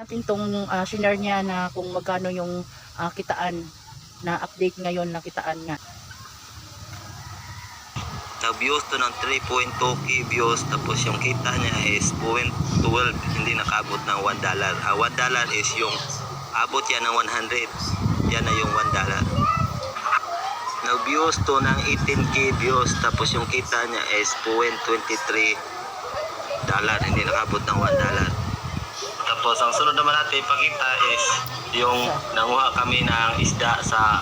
natin tong uh, shinare niya na kung magkano yung ah, kitaan na update ngayon na kitaan nga. Nag-views to ng 3.2k views tapos yung kita niya is 0.12 hindi nakabot ng 1 dollar. Ah, 1 dollar is yung abot yan ng 100. Yan na yung 1 dollar. Nag-views to ng 18k views tapos yung kita niya is 0.23 dollar hindi nakabot ng 1 dollar. Tapos ang sunod naman natin ipakita is yung nanguha kami ng isda sa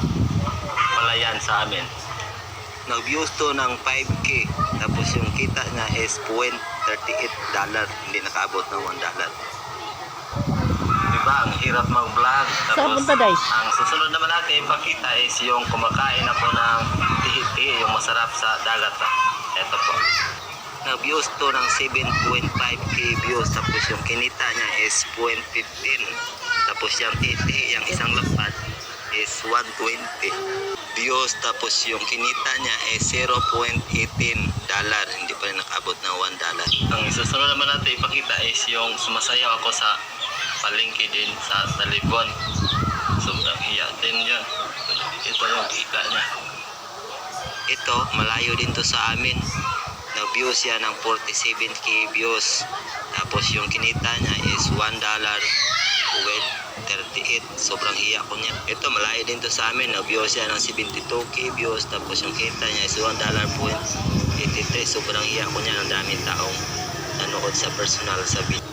palayan sa amin. Nag-views to ng 5k tapos yung kita niya is 0.38 dollar. Hindi nakaabot ng 1 dollar. Diba? Ang hirap mag-vlog. Day? ang susunod naman natin ipakita is yung kumakain ako ng tihi yung masarap sa dagat. Ba eto po nag-views to ng 7.5k views. Tapos yung kinita niya is 0.15 tapos yung titi yung isang lapad is 120 views tapos yung kinita niya is 0.18 dollar. Hindi pa rin nakabot ng 1 dollar. Ang isusunod naman natin ipakita is yung sumasayaw ako sa palengke din sa talibon. Sobrang hiya din yun. Ito yung kita niya. Ito malayo din to sa amin nag-views siya ng 47k views. Tapos yung kinita niya is 1 dollar with 38 sobrang hiya ko niya ito malayo din to sa amin nag-views siya ng 72k views. Tapos yung kita niya is 1 dollar point 83 sobrang hiya ko niya ng daming taong nanood sa personal sa video.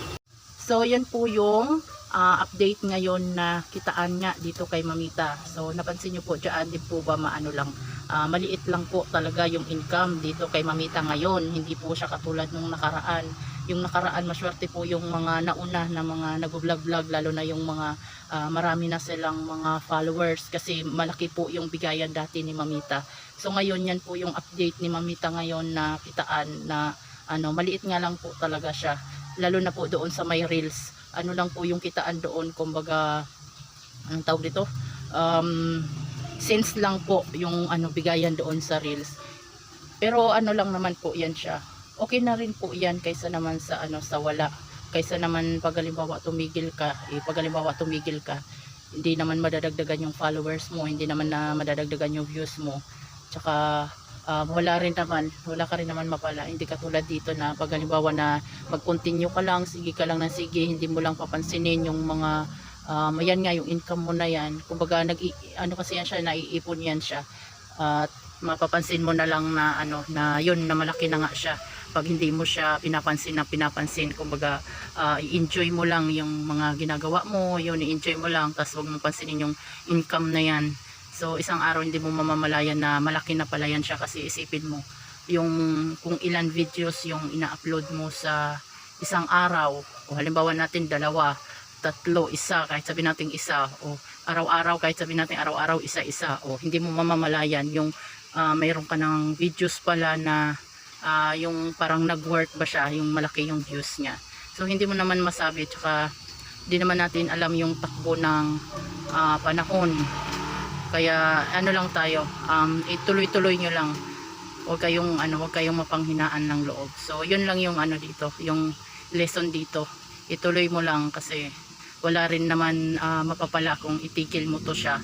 So yan po yung ah, update ngayon na kitaan nga dito kay Mamita. So napansin niyo po diyan di po ba maano lang ah, maliit lang po talaga yung income dito kay Mamita ngayon. Hindi po siya katulad nung nakaraan. Yung nakaraan maswerte po yung mga nauna na mga nag-vlog-vlog lalo na yung mga ah, marami na silang mga followers kasi malaki po yung bigayan dati ni Mamita. So ngayon yan po yung update ni Mamita ngayon na kitaan na ano maliit nga lang po talaga siya lalo na po doon sa may reels ano lang po yung kitaan doon kumbaga ang tawag dito? Um, sense lang po yung ano bigayan doon sa reels. Pero ano lang naman po yan siya. Okay na rin po yan kaysa naman sa ano sa wala. Kaysa naman pag halimbawa tumigil ka eh, pag halimbawa tumigil ka hindi naman madadagdagan yung followers mo hindi naman na madadagdagan yung views mo. Tsaka um, wala rin naman wala ka rin naman mapala. Hindi katulad dito na pag halimbawa na mag-continue ka lang sige ka lang ng sige hindi mo lang papansinin yung mga um, ayan nga yung income mo na yan. Kumbaga nag ano kasi yan siya naiipon yan siya. At mapapansin mo na lang na ano na yun na malaki na nga siya. Pag hindi mo siya pinapansin na pinapansin kumbaga ah, i-enjoy mo lang yung mga ginagawa mo yun i-enjoy mo lang tapos wag mo pansinin yung income na yan So isang araw hindi mo mamamalayan na malaki na pala yan siya kasi isipin mo yung kung ilan videos yung ina-upload mo sa isang araw o halimbawa natin dalawa, tatlo, isa kahit sabi natin isa o araw-araw kahit sabi natin araw-araw isa-isa o hindi mo mamamalayan yung ah, mayroon ka ng videos pala na ah, yung parang nag-work ba siya yung malaki yung views niya. So hindi mo naman masabi tsaka hindi naman natin alam yung takbo ng ah, panahon kaya ano lang tayo, um, ituloy-tuloy nyo lang. Huwag kayong, ano, huwag kayong mapanghinaan ng loob. So, yun lang yung ano dito, yung lesson dito. Ituloy mo lang kasi wala rin naman ah, mapapala kung itigil mo to siya.